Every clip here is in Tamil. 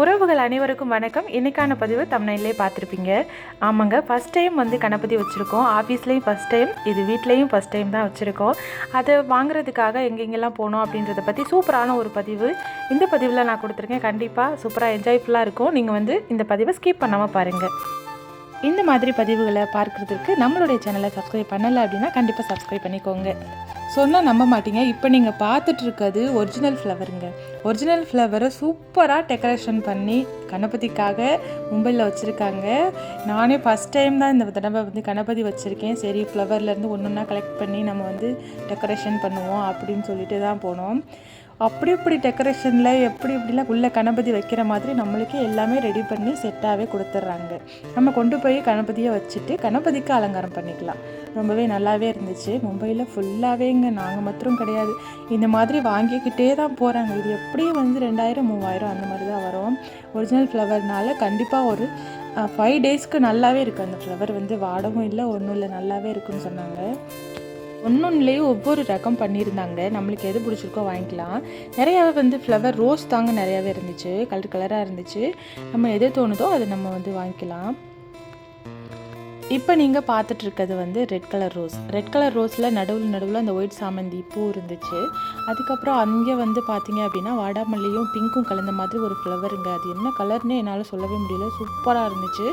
உறவுகள் அனைவருக்கும் வணக்கம். இன்னைக்கான பதிவு தமிழ்நிலே பார்த்துருப்பீங்க. ஆமாங்க ஃபஸ்ட் டைம் வந்து கணபதி வச்சுருக்கோம். ஆஃபீஸ்லேயும் ஃபஸ்ட் டைம் இது வீட்லேயும் ஃபஸ்ட் டைம் தான் வச்சுருக்கோம். அதை வாங்குறதுக்காக எங்கெங்கெல்லாம் போனோம் அப்படின்றத பற்றி சூப்பரான ஒரு பதிவு. இந்த பதிவில் நான் கொடுத்துருக்கேன். கண்டிப்பாக சூப்பராக என்ஜாய்ஃபுல்லாக இருக்கும். நீங்கள் வந்து இந்த பதிவை ஸ்கிப் பண்ணாமல் பாருங்கள் இந்த மாதிரி பதிவுகளை பார்க்குறதுக்கு நம்மளுடைய சேனலை சப்ஸ்கிரைப் பண்ணலை அப்படின்னா கண்டிப்பாக சப்ஸ்கிரைப் பண்ணிக்கோங்க. சொன்னால் நம்ப மாட்டீங்க. இப்போ நீங்கள் பார்த்துட்டு இருக்கிறது ஒரிஜினல் ஃப்ளவருங்க ஒரிஜினல் ஃப்ளவரை சூப்பராக டெக்கரேஷன் பண்ணி கணபதிக்காக மும்பையில் வச்சுருக்காங்க. நானே ஃபஸ்ட் டைம் தான் இந்த தடவை வந்து கணபதி வச்சுருக்கேன். சரி ஃப்ளவர்லேருந்து ஒன்று ஒன்றா கலெக்ட் பண்ணி நம்ம வந்து டெக்கரேஷன் பண்ணுவோம் அப்படின்னு சொல்லிட்டு தான் போனோம். அப்படி இப்படி டெக்கரேஷனில் எப்படி இப்படிலாம் உள்ளே கணபதி வைக்கிற மாதிரி நம்மளுக்கே எல்லாமே ரெடி பண்ணி செட்டாகவே கொடுத்துட்றாங்க. நம்ம கொண்டு போய் கணபதியை வச்சுட்டு கணபதிக்கு அலங்காரம் பண்ணிக்கலாம். ரொம்பவே நல்லாவே இருந்துச்சு. மும்பையில் ஃபுல்லாகவேங்க நாங்கள் மாத்திரம் கிடையாது. இந்த மாதிரி வாங்கிக்கிட்டே தான் போகிறாங்க இது எப்படியும் வந்து ரெண்டாயிரம் மூவாயிரம் அந்த மாதிரி தான் வரும். ஒரிஜினல் ஃப்ளவர்னால கண்டிப்பாக ஒரு ஃபைவ் டேஸ்க்கு நல்லாவே இருக்குது அந்த ஃப்ளவர் வந்து வாடவும் இல்லை ஒன்றும் இல்லை நல்லாவே இருக்குன்னு சொன்னாங்க. ஒன்னொன்னுலேயும் ஒவ்வொரு ரகம் பண்ணியிருந்தாங்க. நம்மளுக்கு எது பிடிச்சிருக்கோ வாங்கிக்கலாம். நிறையாவே வந்து ஃப்ளவர் ரோஸ் தாங்க நிறையாவே இருந்துச்சு. கலர் கலராக இருந்துச்சு. நம்ம எது தோணுதோ அதை நம்ம வந்து வாங்கிக்கலாம். இப்போ நீங்கள் பார்த்துட்டு இருக்கிறது வந்து red colour rose red colour ரோஸில் நடுவில் நடுவில் அந்த ஒயிட் சாமந்தி பூ இருந்துச்சு. அதுக்கப்புறம் அங்கே வந்து பார்த்தீங்க அப்படின்னா வாடாமல்லியும் பிங்க்கும் கலந்த மாதிரி ஒரு ஃப்ளவருங்க அது என்ன கலர்னு என்னால் சொல்லவே முடியல. சூப்பராக இருந்துச்சு.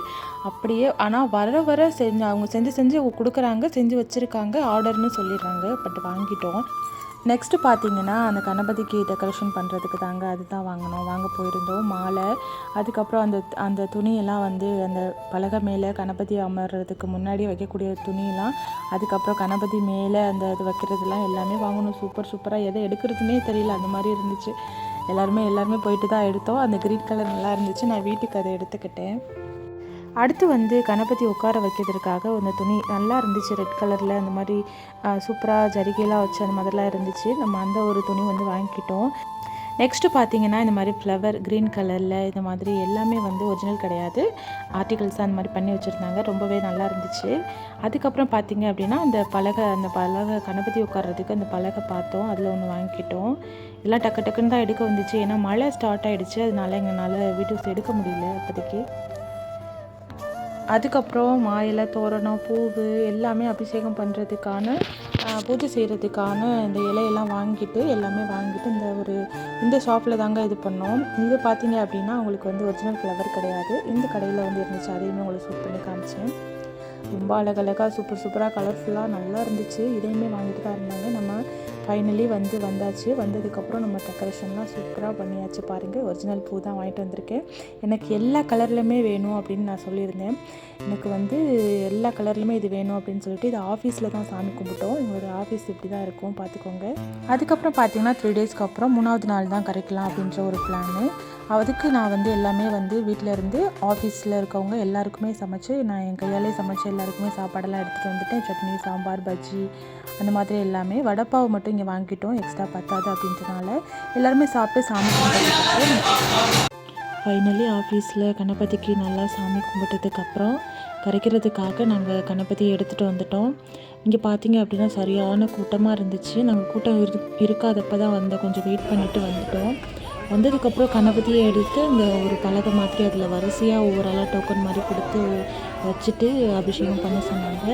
அப்படியே ஆனால் வர வர செஞ்சு அவங்க செஞ்சு செஞ்சு கொடுக்குறாங்க செஞ்சு வச்சுருக்காங்க ஆர்டர்னு சொல்லிடுறாங்க. பட் வாங்கிட்டோம். நெக்ஸ்ட்டு பார்த்தீங்கன்னா அந்த கணபதிக்கு டெக்கரேஷன் பண்ணுறதுக்கு தாங்க அதுதான் வாங்கினோம் வாங்க போயிருந்தோம் மாலை. அதுக்கப்புறம் அந்த அந்த துணியெல்லாம் வந்து அந்த பலகை மேலே கணபதி அமர்றதுக்கு முன்னாடி வைக்கக்கூடிய துணியெல்லாம் அதுக்கப்புறம் கணபதி மேலே அந்த இது வைக்கிறதுலாம் எல்லாமே வாங்கணும். சூப்பர் சூப்பராக எதை எடுக்கிறதுனே தெரியல. அந்த மாதிரி இருந்துச்சு. எல்லாருமே எல்லாருமே போயிட்டு தான் எடுத்தோம். அந்த க்ரீன் கலர் நல்லா இருந்துச்சு. நான் வீட்டுக்கு அதை எடுத்துக்கிட்டேன். அடுத்து வந்து கணபதி உட்கார வைக்கிறதுக்காக அந்த துணி நல்லா இருந்துச்சு. ரெட் கலரில் அந்த மாதிரி சூப்பராக ஜரிகைலாம் வச்சு அந்த மாதிரிலாம் இருந்துச்சு. நம்ம அந்த ஒரு துணி வந்து வாங்கிக்கிட்டோம். நெக்ஸ்ட்டு பார்த்தீங்கன்னா இந்த மாதிரி ஃப்ளவர் க்ரீன் கலரில் இந்த மாதிரி எல்லாமே வந்து ஒரிஜினல் கிடையாது. ஆர்டிகல்ஸாக அந்த மாதிரி பண்ணி வச்சுருந்தாங்க. ரொம்பவே நல்லா இருந்துச்சு. அதுக்கப்புறம் பார்த்தீங்க அப்படின்னா அந்த பலகை அந்த பலகை கணபதி உட்கார்றதுக்கு அந்த பலகை பார்த்தோம். அதில் ஒன்று வாங்கிக்கிட்டோம். இதெல்லாம் டக்கு டக்குன்னு தான் எடுக்க வந்துச்சு. ஏன்னா மழை ஸ்டார்ட் ஆகிடுச்சு அதனால எங்களால் வீடியோஸ் எடுக்க முடியல அப்போதைக்கு. அதுக்கப்புறம் மாயிலை தோரணம் பூவு எல்லாமே அபிஷேகம் பண்ணுறதுக்கான பூஜை செய்கிறதுக்கான இந்த இலையெல்லாம் வாங்கிட்டு எல்லாமே வாங்கிட்டு இந்த ஒரு இந்த ஷாப்பில் தாங்க இது பண்ணோம். இது பார்த்தீங்க அப்படின்னா உங்களுக்கு வந்து ஒரிஜினல் ஃப்ளவர் கிடையாது. இந்த கடையில் வந்து இருந்துச்சு. அதையுமே உங்களுக்கு சூட் பண்ணி காமிச்சேன். ரொம்ப அழகழகாக சூப்பர் சூப்பராக கலர்ஃபுல்லாக நல்லா இருந்துச்சு. இதையுமே வாங்கிட்டு தான் இருந்தாங்க. நம்ம ஃபைனலி வந்து வந்தாச்சு. வந்ததுக்கப்புறம் நம்ம டெக்கரேஷன்லாம் சூப்பராக பண்ணியாச்சு பாருங்கள் ஒரிஜினல் பூ தான் வாங்கிட்டு வந்திருக்கேன். எனக்கு எல்லா கலர்லையுமே வேணும் அப்படின்னு நான் சொல்லியிருந்தேன். எனக்கு வந்து எல்லா கலர்லையுமே இது வேணும் அப்படின்னு சொல்லிட்டு இது ஆஃபீஸில் தான் சாமி கும்பிட்டோம். எங்களோட ஆஃபீஸ் இப்படி தான் இருக்கும். பார்த்துக்கோங்க. அதுக்கப்புறம் பார்த்தீங்கன்னா த்ரீ டேஸ்க்கு அப்புறம் மூணாவது நாள் தான் கரைக்கலாம் அப்படின்ற ஒரு பிளானு அதுக்கு நான் வந்து எல்லாமே வந்து வீட்டில் இருந்து ஆஃபீஸில் இருக்கவங்க எல்லாருக்குமே சமைச்சு நான் என் கையாலே சமைச்சு எல்லாருக்குமே சாப்பாடெல்லாம் எடுத்துகிட்டு வந்துட்டேன். சட்னி சாம்பார் பஜ்ஜி அந்த மாதிரி எல்லாமே. வடப்பாவை மட்டும் இங்கே வாங்கிட்டோம் எக்ஸ்ட்ரா பத்தாது அப்படின்றனால எல்லாருமே சாப்பிட்டு சாமி கும்பிட்டு ஃபைனலி ஆஃபீஸில் கணபதிக்கு நல்லா சாமி கும்பிட்டதுக்கப்புறம் கரைக்கிறதுக்காக நாங்கள் கணபதியை எடுத்துகிட்டு வந்துட்டோம். இங்கே பார்த்தீங்க அப்படின்னா சரியான கூட்டமாக இருந்துச்சு. நாங்கள் கூட்டம் இரு இருக்காதப்போ தான் வந்தோம் கொஞ்சம் வெயிட் பண்ணிவிட்டு வந்துட்டோம். வந்ததுக்கப்புறம் கணபதியை எடுத்து இந்த ஒரு பலகை மாதிரி அதில் வரிசையாக ஒவ்வொரு ஆளாக டோக்கன் மாதிரி கொடுத்து வச்சுட்டு அபிஷேகம் பண்ண சொன்னாங்க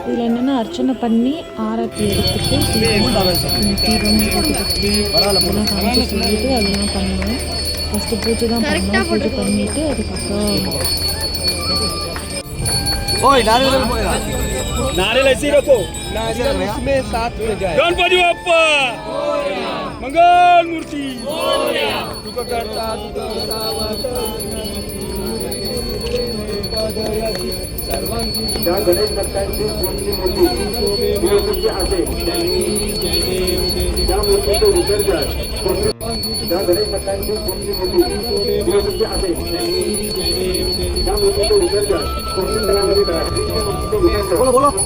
இதில் என்னென்னா அர்ச்சனை பண்ணி ஆரத்தி எடுத்துட்டு தீபம் தீபம் ஊதுபத்தி அதெல்லாம் காமிச்சு சொல்லிட்டு அதெல்லாம் பண்ணோம் ஃபஸ்ட்டு பூஜை தான் பண்ணோம் பூஜை பண்ணிவிட்டு அதுக்கப்புறம் ओए नारियल बोला नारियल ऐसे ही रखो नारियल इसमें साथ में जाए गणपति बाप्पा मंगल मूर्ति तुक ज्या गणेश भक्तांची कोणती मूर्ती असेल त्या मूर्तीचे विसर्जन ज्या गणेश भक्तांची कोणती मूर्ती म्हणजे असेल त्या मूर्तीचे विसर्जन कोणती स्थळामध्ये करायचे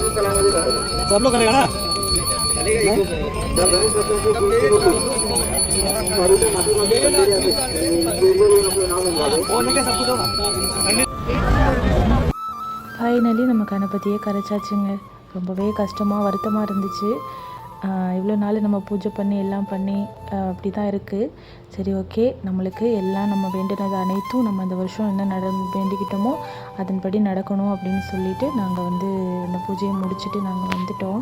स्थळामध्ये करायचे ஃபைனலி நம்ம கணபதியை கரைச்சாச்சுங்க. ரொம்பவே கஷ்டமாக வருத்தமாக இருந்துச்சு. இவ்வளோ நாள் நம்ம பூஜை பண்ணி எல்லாம் பண்ணி அப்படி தான் இருக்குது சரி ஓகே. நம்மளுக்கு எல்லாம் நம்ம வேண்டினது அனைத்தும் நம்ம இந்த வருஷம் என்ன நட வேண்டிக்கிட்டோமோ அதன்படி நடக்கணும் அப்படின்னு சொல்லிவிட்டு நாங்கள் வந்து இந்த பூஜையை முடிச்சுட்டு நாங்கள் வந்துட்டோம்.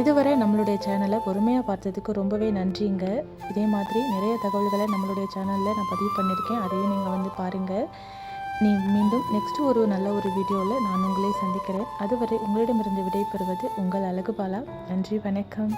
இதுவரை நம்மளுடைய சேனலை பொறுமையாக பார்த்ததுக்கு ரொம்பவே நன்றிங்க. இதே மாதிரி நிறைய தகவல்களை நம்மளுடைய சேனலில் நான் பதிவு பண்ணியிருக்கேன். அதையும் நீங்கள் வந்து பாருங்கள் நீ மீண்டும் நெக்ஸ்ட் ஒரு நல்ல ஒரு வீடியோவில் நான் உங்களை சந்திக்கிறேன். அதுவரை உங்களிடமிருந்து விடைபெறுவது உங்கள் அழகுபாலா. நன்றி வணக்கம்.